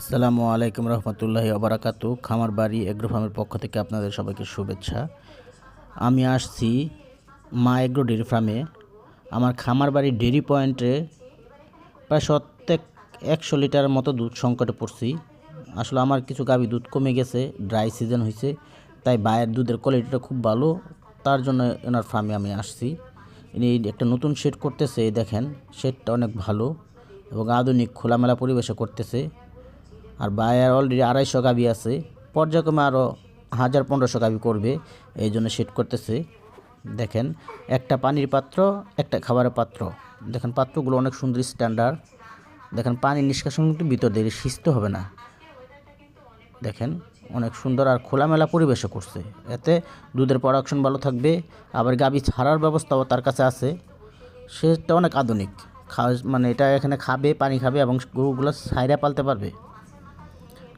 আসসালামু আলাইকুম রহমতুল্লাহি অবরাকাতু খামার বাড়ি এগ্রো ফার্মের পক্ষ থেকে আপনাদের সবাইকে শুভেচ্ছা। আমি আসছি মা এগ্রো ডেয়ারি ফার্মে। আমার খামার বাড়ি ডেয়ারি পয়েন্টে প্রায় সত্যেক একশো লিটার মতো দুধ সংকটে পড়ছি। আসলে আমার কিছু গাভী দুধ কমে গেছে, ড্রাই সিজন হয়েছে তাই বায়ের দুধের কোয়ালিটিটা খুব ভালো, তার জন্য এনার ফার্মে আমি আসছি। ইনি একটা নতুন শেড করতেছে দেখেন, শেডটা অনেক ভালো এবং আধুনিক খোলামেলা পরিবেশে করতেছে। আর বায়ার অলরেডি আড়াইশো গাভি আছে। পর্যায়ক্রমে আরও হাজার পনেরোশো গাভি করবে, এই জন্য সেট করতেছে। দেখেন, একটা পানির পাত্র, একটা খাবারের পাত্র। দেখেন, পাত্রগুলো অনেক সুন্দর স্ট্যান্ডার্ড দেখেন পানি নিষ্কাশন কিন্তু ভিতর দিয়ে সিস্ত হবে না। দেখেন, অনেক সুন্দর আর খোলামেলা পরিবেশে করছে। এতে দুধের প্রোডাকশন ভালো থাকবে, আবার গাভি ছাড়ার ব্যবস্থাও তার কাছে আছে। সেটা অনেক আধুনিক। খাওয়া মানে এটা এখানে খাবে, পানি খাবে এবং গরুগুলো সাইরা পালতে পারবে।